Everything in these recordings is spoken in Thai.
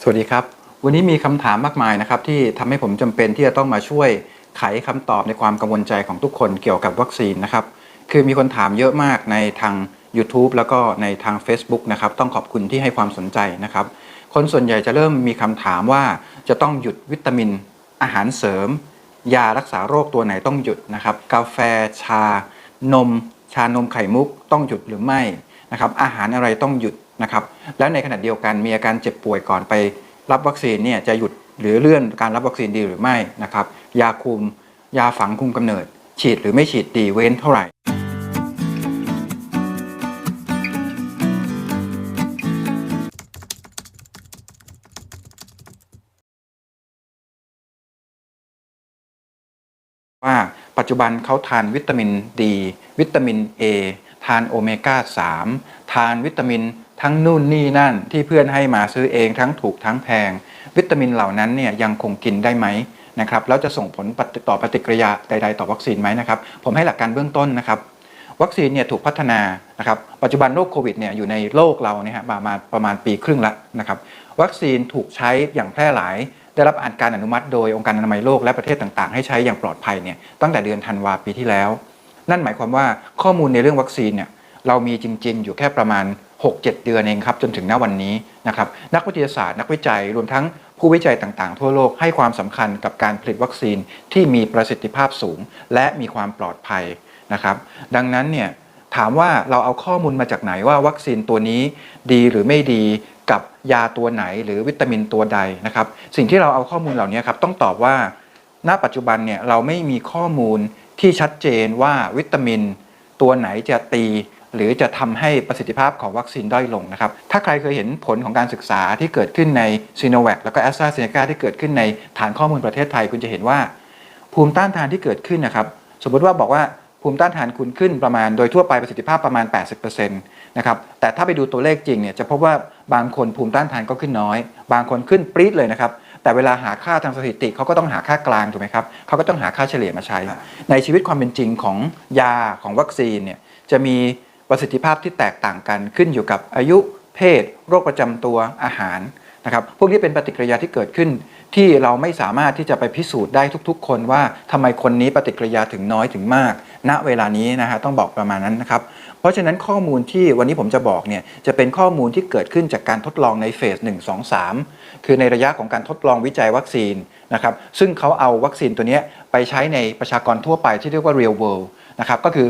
สวัสดีครับ วันนี้มีคำถามมากมายนะครับที่ทำให้ผมจำเป็นที่จะต้องมาช่วยไขคำตอบในความกังวลใจของทุกคนเกี่ยวกับวัคซีนนะครับคือมีคนถามเยอะมากในทาง YouTube แล้วก็ในทาง Facebook นะครับต้องขอบคุณที่ให้ความสนใจนะครับ คนส่วนใหญ่จะเริ่มมีคำถามว่าจะต้องหยุดวิตามิน อาหารเสริม ยารักษาโรคตัวไหนต้องหยุดนะครับ กาแฟ ชา นม ชานมไข่มุกต้องหยุดหรือไม่นะครับอาหารอะไรต้องหยุด นะครับแล้วในขณะเดียวกันมีอาการเจ็บป่วยก่อนไปรับวัคซีนเนี่ยจะหยุดหรือเลื่อนการรับวัคซีนดีหรือไม่นะครับยาคุม ยาฝังคุมกำเนิด ฉีดหรือไม่ฉีดดีเว้นเท่าไหร่ว่าปัจจุบันเขาทานวิตามินดี วิตามิน A ทานโอเมก้า 3 ทานวิตามิน ทั้งนู่นนี่นั่นที่เพื่อนให้มาซื้อเองทั้งถูกทั้งแพง วิตามินเหล่านั้นเนี่ยยังคงกินได้ไหมนะครับแล้วจะส่งผลต่อปฏิกิริยาใด ๆ ต่อวัคซีนไหมนะครับ ผมให้หลักการเบื้องต้นนะครับ วัคซีนเนี่ยถูกพัฒนานะครับ ปัจจุบันโรคโควิดเนี่ยอยู่ในโลกเราเนี่ยฮะประมาณประมาณปีครึ่งละนะครับ วัคซีนถูกใช้อย่างแพร่หลาย ได้รับการอนุมัติโดยองค์การอนามัยโลกและประเทศต่างๆ ให้ใช้อย่างปลอดภัยเนี่ยตั้งแต่เดือนธันวาปีที่แล้ว นั่นหมายความว่าข้อมูลในเรื่องวัคซีนเนี่ยเรามีจริง ๆ อยู่แค่ประมาณ 6-7 เดือนเองครับจนถึงณวันนี้นะครับนักวิทยาศาสตร์ นักวิจัยรวมทั้งผู้วิจัยต่างๆ ทั่วโลกให้ความสำคัญกับการผลิตวัคซีนที่มีประสิทธิภาพสูง และมีความปลอดภัยนะครับดังนั้นเนี่ยถามว่าเราเอาข้อมูลมาจากไหนว่าวัคซีนตัวนี้ดีหรือไม่ดีกับยาตัวไหนหรือวิตามินตัวใดนะครับสิ่งที่เราเอาข้อมูลเหล่านี้ครับต้องตอบว่า ณปัจจุบันเนี่ยเราไม่มีข้อมูลที่ชัดเจนว่าวิตามิน ตัวไหนจะตี หรือจะทำให้ประสิทธิภาพของวัคซีนด้อยลงนะครับ ถ้าใครเคยเห็นผลของการศึกษาที่เกิดขึ้นในซีโนแวคแล้วก็แอสตราเซเนกาที่เกิดขึ้นในฐานข้อมูลประเทศไทย คุณจะเห็นว่า ภูมิต้านทานที่เกิดขึ้นนะครับ สมมติว่าบอกว่าภูมิต้านทานคุณขึ้นประมาณโดยทั่วไปประสิทธิภาพประมาณ 80%นะครับ แต่ถ้าไปดูตัวเลขจริงเนี่ยจะพบว่าบางคนภูมิต้านทานก็ขึ้นน้อย บางคนขึ้นปรี๊ดเลยนะครับ แต่เวลาหาค่าทางสถิติเขาก็ต้องหาค่ากลางถูกไหมครับเขาก็ต้องหาค่าเฉลี่ยมาใช้ ในชีวิตความเป็นจริงของยาของวัคซีนเนี่ยจะมี ประสิทธิภาพที่แตกต่างกันขึ้นอยู่กับอายุ เพศ โรคประจำตัวอาหารนะครับพวกนี้เป็นปฏิกิริยาที่เกิดขึ้น ที่เราไม่สามารถที่จะไปพิสูจน์ได้ทุกๆ คนว่าทำไมคนนี้ปฏิกิริยาถึงน้อยถึงมาก ณเวลานี้นะฮะต้องบอกประมาณนั้นนะครับเพราะฉะนั้นข้อมูลที่วันนี้ผมจะบอกเนี่ยจะเป็นข้อมูลที่เกิดขึ้นจากการทดลองในเฟส 1 2 3 คือในระยะของการทดลองวิจัยวัคซีนนะครับซึ่งเขาเอาวัคซีนตัวเนี้ยไปใช้ในประชากรทั่วไปที่เรียกว่า real world นะครับก็คือ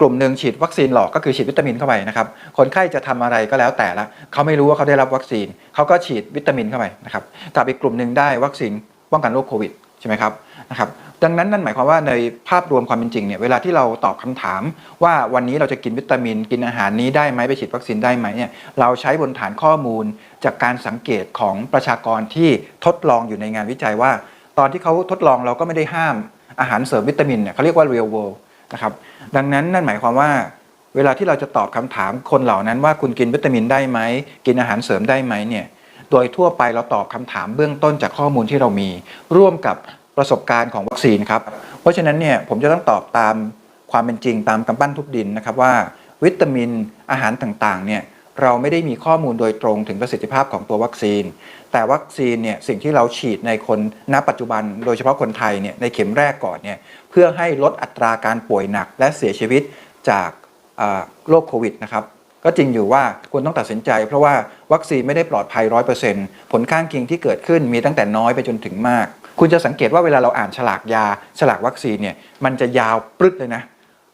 กลุ่มหนึ่งฉีดวัคซีนหลอกก็คือฉีดวิตามินเข้าไปนะครับ คนไข้จะทำอะไรก็แล้วแต่ละเขาไม่รู้ว่าเขาได้รับวัคซีนเขาก็ฉีดวิตามินเข้าไปนะครับกับอีกกลุ่มหนึ่งได้วัคซีนป้องกันโรคโควิดใช่ไหมครับนะครับดังนั้นนั่นหมายความว่าในภาพรวมความเป็นจริงเนี่ยเวลาที่เราตอบคำถาม ว่าวันนี้เราจะกินวิตามิน กินอาหารนี้ได้ไหมไปฉีดวัคซีนได้ไหมเนี่ยเราใช้บนฐานข้อมูลจากการสังเกตของประชากรที่ทดลองอยู่ในงานวิจัยว่า ตอนที่เขาทดลองเราก็ไม่ได้ห้ามอาหารเสริมวิตามินเนี่ยเขาเรียกว่า real world นะครับดังนั้นนั่นหมายความว่า เวลาที่เราจะตอบคำถามคนเหล่านั้นว่าคุณกินวิตามินได้ไหมกินอาหารเสริมได้ไหมเนี่ยโดยทั่วไปเราตอบคำถามเบื้องต้นจากข้อมูลที่เรามี ร่วมกับประสบการณ์ของวัคซีนครับเพราะฉะนั้นเนี่ยผมจะต้องตอบตามความเป็นจริงตามกำปั้นทุบดินนะครับว่า วิตามินอาหารต่างๆเนี่ย เราไม่ได้มีข้อมูลโดยตรงถึงประสิทธิภาพของตัววัคซีน แต่วัคซีนเนี่ยสิ่งที่เราฉีดในคนณปัจจุบัน โดยเฉพาะคนไทยเนี่ยในเข็มแรกก่อนเนี่ยเพื่อให้ลดอัตราการป่วยหนักและเสียชีวิตจากโรคโควิดนะครับก็จริงอยู่ว่าคุณต้องตัดสินใจ เพราะว่าวัคซีนไม่ได้ปลอดภัยร้อยเปอร์เซ็นต์ผลข้างเคียงที่เกิดขึ้นมีตั้งแต่น้อยไปจนถึงมาก คุณจะสังเกตว่าเวลาเราอ่านฉลากยาฉลากวัคซีนเนี่ยมันจะยาวปรึดเลยนะ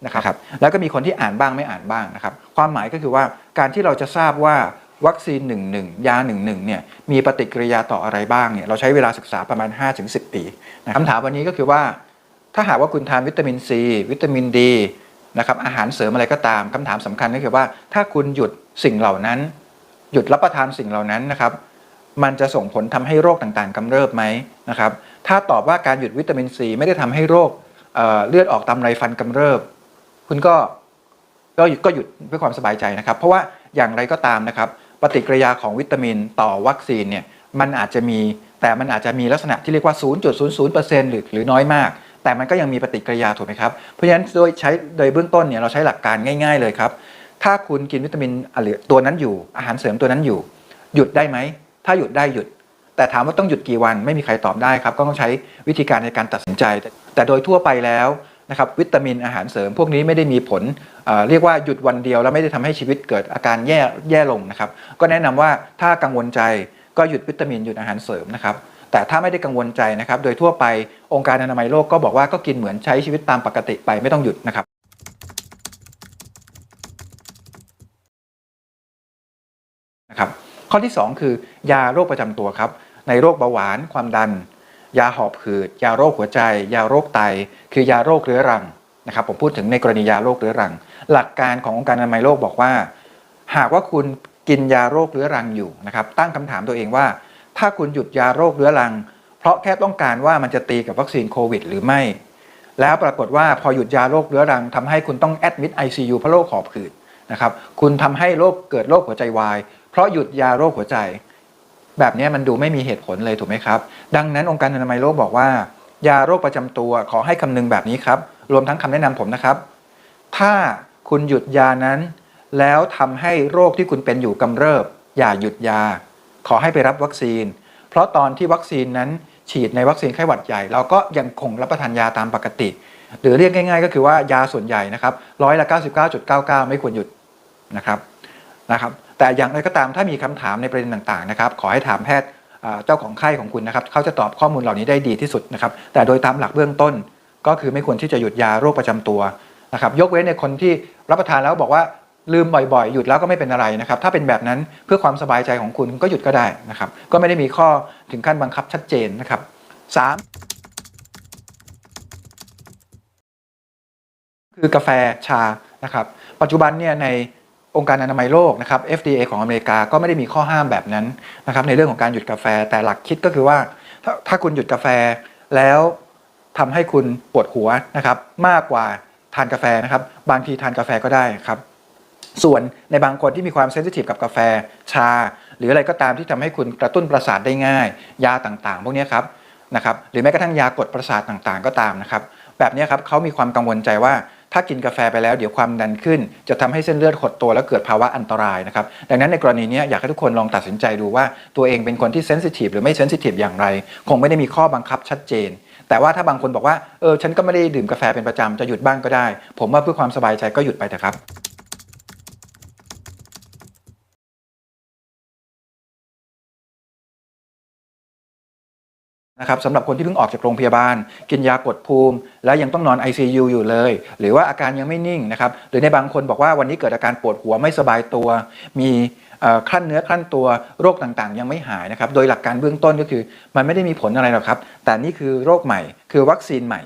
นะครับ แล้วก็มีคนที่อ่านบ้างไม่อ่านบ้างนะครับ ความหมายก็คือว่า การที่เราจะทราบว่าวัคซีน 1 1 ยา 1 1 เนี่ยมีปฏิกิริยาต่ออะไรบ้างเนี่ยเราใช้เวลาศึกษาประมาณ 5-10 ปีนะคำถามวันนี้ก็คือว่า ถ้าหากว่าคุณทานวิตามินซีวิตามินดีนะครับอาหารเสริมอะไรก็ตามคำถามสำคัญก็คือว่า ถ้าคุณหยุดสิ่งเหล่านั้น หยุดรับประทานสิ่งเหล่านั้นนะครับ มันจะส่งผลทำให้โรคต่างๆกำเริบไหมนะครับ ถ้าตอบว่าการหยุดวิตามินซีไม่ได้ทำให้โรคเเลือดออกตามไรฟันกำเริบ คุณก็ก็หยุดเพื่อความสบายใจนะครับ เพราะว่า อย่างไรก็ตามนะครับ ปฏิกิริยาของวิตามินต่อวัคซีนเนี่ยมันอาจจะมีแต่มันอาจจะมีลักษณะที่เรียกว่า 0.00%หรือหรือน้อยมาก แต่มันก็ยังมีปฏิกิริยาถูกไหมครับ เพราะฉะนั้นโดยใช้โดยเบื้องต้นเนี่ยเราใช้หลักการง่าย ๆเลยครับ ถ้าคุณกินวิตามินอะไรตัวนั้นอยู่อาหารเสริมตัวนั้นอยู่ หยุดได้ไหม ถ้าหยุดได้หยุด แต่ถามว่าต้องหยุดกี่วันไม่มีใครตอบได้ครับ ก็ต้องใช้วิธีการในการตัดสินใจ แต่แต่โดยทั่วไปแล้ว นะครับวิตามินอาหารเสริม พวกนี้ไม่ได้มีผลเเรียกว่าหยุดวันเดียวแล้วไม่ได้ทำให้ชีวิตเกิดอาการแย่แย่ลงนะครับ ก็แนะนำว่าถ้ากังวลใจก็หยุดวิตามินหยุดอาหารเสริมนะครับแต่ถ้าไม่ได้กังวลใจนะครับ โดยทั่วไปองค์การอนามัยโลกก็บอกว่าก็กินเหมือนใช้ชีวิตตามปกติไปไม่ต้องหยุดนะครับนะครับ ข้อที่ 2 คือยาโรคประจำตัวครับ ในโรคเบาหวานความดัน ยาหอบหืด ยาโรคหัวใจ ยาโรคไต คือยาโรคเรื้อรังนะครับผมพูดถึงในกรณียาโรคเรื้อรัง หลักการขององค์การอนามัยโลกบอกว่า หากว่าคุณกินยาโรคเรื้อรังอยู่นะครับตั้งคำถามตัวเองว่า ถ้าคุณหยุดยาโรคเรื้อรัง เพราะแค่ต้องการว่ามันจะตีกับวัคซีนโควิด หรือไม่ แล้วปรากฏว่าพอหยุดยาโรคเรื้อรังทำให้คุณต้องแอดมิด ICU เพราะโรคหอบหืดนะครับคุณทำให้โรคเกิดโรคหัวใจวายเพราะหยุดยาโรคหัวใจ แบบนี้มันดูไม่มีเหตุผลเลยถูกไหมครับ ดังนั้นองค์การอนามัยโลกบอกว่า ยาโรคประจำตัวขอให้คำนึงแบบนี้ครับ รวมทั้งคำแนะนำผมนะครับ ถ้าคุณหยุดยานั้น แล้วทำให้โรคที่คุณเป็นอยู่กำเริบ อย่าหยุดยา ขอให้ไปรับวัคซีน เพราะตอนที่วัคซีนนั้นฉีดในวัคซีนไข้หวัดใหญ่ เราก็ยังคงรับประทานยาตามปกติ หรือเรียกง่าย ๆ ก็คือว่ายาส่วนใหญ่นะครับร้อยละ 99.99 ไม่ควรหยุดนะครับนะครับ แต่อย่างไรก็ตามถ้ามีคำถามในประเด็นต่างๆนะครับขอให้ถามแพทย์เจ้าของไข้ของคุณนะครับเขาจะตอบข้อมูลเหล่านี้ได้ดีที่สุดนะครับแต่โดยตามหลักเบื้องต้น ก็คือไม่ควรที่จะหยุดยาโรคประจำตัวนะครับยกเว้นในคนที่รับประทานแล้วบอกว่าลืมบ่อยๆ หยุดแล้วก็ไม่เป็นอะไรนะครับ ถ้าเป็นแบบนั้นเพื่อความสบายใจของคุณก็หยุดก็ได้นะครับ ก็ไม่ได้มีข้อถึงขั้นบังคับชัดเจนนะครับสามคือกาแฟชานะครับ ปัจจุบันเนี่ยใน องค์การอนามัยโลกนะครับ FDA ของอเมริกาก็ไม่ได้มีข้อห้ามแบบนั้นนะครับในเรื่องของการหยุดกาแฟแต่หลักคิดก็คือว่าถ้าถ้าคุณหยุดกาแฟแล้วทำให้คุณปวดหัวนะครับ มากกว่าทานกาแฟนะครับ บางทีทานกาแฟก็ได้ครับ ส่วนในบางคนที่มีความเซนซิทีฟกับกาแฟชา หรืออะไรก็ตามที่ทำให้คุณกระตุ้นประสาทได้ง่าย ยาต่างๆ พวกนี้ครับนะครับ หรือแม้กระทั่งยากดประสาทต่างๆ ก็ตามนะครับ แบบนี้ครับเขามีความกังวลใจว่า ถ้ากินกาแฟไปแล้วเดี๋ยวความดันขึ้น จะทำให้เส้นเลือดหดตัวแล้วเกิดภาวะอันตรายนะครับดังนั้นในกรณีนี้อยากให้ทุกคนลองตัดสินใจดูว่าตัวเองเป็นคนที่เซนซิทีฟหรือไม่เซนซิทีฟอย่างไร คงไม่ได้มีข้อบังคับชัดเจน แต่ว่าถ้าบางคนบอกว่าเออฉันก็ไม่ได้ดื่มกาแฟเป็นประจำจะหยุดบ้างก็ได้ ผมว่าเพื่อความสบายใจก็หยุดไปเถอะครับ นะครับสำหรับคนที่เพิ่งออกจากโรงพยาบาล กินยากดภูมิ แล้วยังต้องนอน ICU อยู่เลย หรือว่าอาการยังไม่นิ่งนะครับหรือในบางคนบอกว่าวันนี้เกิดอาการปวดหัวไม่สบายตัว มีคลั่นเนื้อคลั่นตัวโรคต่างๆ ยังไม่หายนะครับโดยหลักการเบื้องต้นก็คือ มันไม่ได้มีผลอะไรหรอกครับ แต่นี่คือโรคใหม่ คือวัคซีนใหม่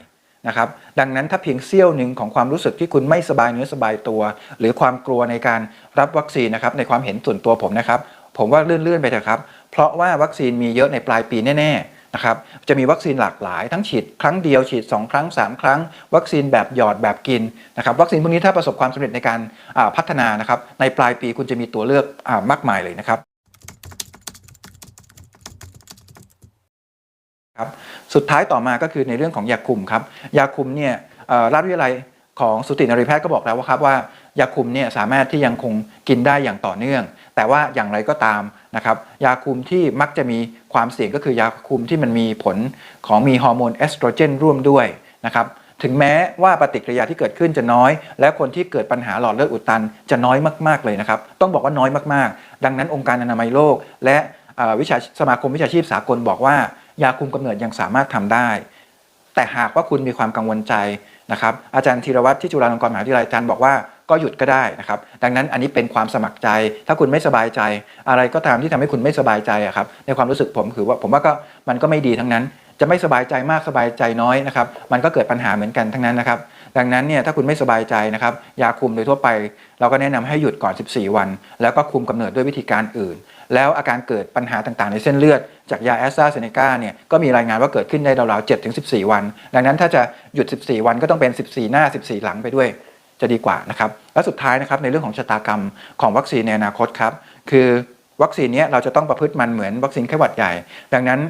นะครับดังนั้นถ้าเพียงเสี้ยวหนึ่งของความรู้สึกที่คุณไม่สบายเนื้อสบายตัว หรือความกลัวในการรับวัคซีนนะครับในความเห็นส่วนตัวผมนะครับ ผมว่าเลื่อนๆไปเถอะครับ เพราะว่าวัคซีนมีเยอะในปลายปีแน่ๆ นะครับจะมีวัคซีนหลากหลาย ทั้งฉีดครั้งเดียวฉีด 2 ครั้ง 3 ครั้ง วัคซีนแบบหยอดแบบกินนะครับวัคซีนพวกนี้ถ้าประสบความสำเร็จในการพัฒนานะครับในปลายปีคุณจะมีตัวเลือกอามากมายเลยนะครับครับสุดท้ายต่อมาก็คือในเรื่องของยาคุมครับยาคุมเนี่ยราชวิทยาลัยของสุตินรีแพทย์ก็บอกแล้วว่าครับว่า ยาคุมเนี่ยสามารถที่ยังคงกินได้อย่างต่อเนื่อง แต่ว่าอย่างไรก็ตามนะครับยาคุมที่มักจะมีความเสี่ยงก็คือยาคุมที่มันมีผลของมีฮอร์โมนเอสโตรเจนร่วมด้วยนะครับถึงแม้ว่าปฏิกิริยาที่เกิดขึ้นจะน้อย และคนที่เกิดปัญหาหลอดเลือดอุดตันจะน้อยมาก ๆ เลยนะครับ ต้องบอกว่าน้อยมากๆ ดังนั้นองค์การอนามัยโลก และวิชาสมาคมวิชาชีพสากลบอกว่า ยาคุมกำเนิดยังสามารถทำได้ แต่หากว่าคุณมีความกังวลใจนะครับอาจารย์ธีรวัตรที่จุฬาลงกรณ์มหาวิทยาลัยอาจารย์บอกว่า ก็หยุดก็ได้นะครับ ดังนั้นอันนี้เป็นความสมัครใจ ถ้าคุณไม่สบายใจ อะไรก็ตามที่ทำให้คุณไม่สบายใจอะครับ ในความรู้สึกผมคือว่าผมว่าก็มันก็ไม่ดีทั้งนั้น จะไม่สบายใจมากสบายใจน้อยนะครับ มันก็เกิดปัญหาเหมือนกันทั้งนั้นนะครับ ดังนั้นเนี่ยถ้าคุณไม่สบายใจนะครับ ยาคุมโดยทั่วไป เราก็แนะนำให้หยุดก่อน 14 วัน แล้วก็คุมกำเนิดด้วยวิธีการอื่น แล้วอาการเกิดปัญหาต่างๆ ในเส้นเลือดจากยาแอสตราเซเนกาเนี่ยก็มีรายงานว่าเกิดขึ้นได้ราวๆ7ถึง14 วัน ดังนั้นถ้าจะหยุด 14 วันก็ต้องเป็น 14 หน้า 14 หลังไปด้วย จะดีกว่านะครับและสุดท้ายนะครับในเรื่องของชะตากรรมของวัคซีนในอนาคตครับคือวัคซีนนี้เราจะต้องประพฤติมันเหมือนวัคซีนไข้หวัดใหญ่ ดังนั้น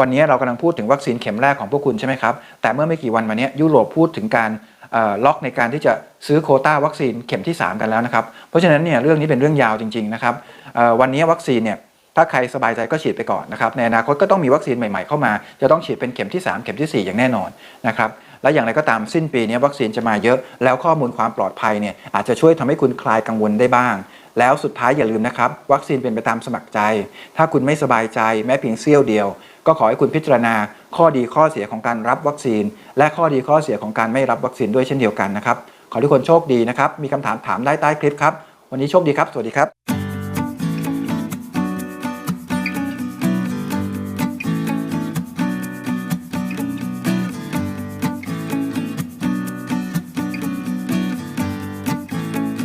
วันนี้เรากำลังพูดถึงวัคซีนเข็มแรกของพวกคุณใช่ไหมครับแต่เมื่อไม่กี่วันมานี้ยุโรปพูดถึงการล็อกในการที่จะซื้อโคต้าวัคซีนเข็มที่ 3 กันแล้วนะครับเพราะฉะนั้นเนี่ยเรื่องนี้เป็นเรื่องยาวจริงๆนะครับวันนี้วัคซีนเนี่ยถ้าใครสบายใจก็ฉีดไปก่อนนะครับในอนาคตก็ต้องมีวัคซีนใหม่ๆเข้ามา จะต้องฉีดเป็นเข็มที่ 3 เข็มทีสี่4 อย่างแน่นอนนะครับ และอย่างไรก็ตามสิ้นปีนี้วัคซีนจะมาเยอะ แล้วข้อมูลความปลอดภัยเนี่ยอาจจะช่วยทำให้คุณคลายกังวลได้บ้าง แล้วสุดท้ายอย่าลืมนะครับ วัคซีนเป็นไปตามสมัครใจ ถ้าคุณไม่สบายใจแม้เพียงเสี้ยวเดียว ก็ขอให้คุณพิจารณา ข้อดีข้อเสียของการรับวัคซีน และข้อดีข้อเสียของการไม่รับวัคซีนด้วยเช่นเดียวกันนะครับขอทุกคนโชคดีนะครับมีคำถามถามได้ใต้คลิปครับวันนี้โชคดีครับสวัสดีครับ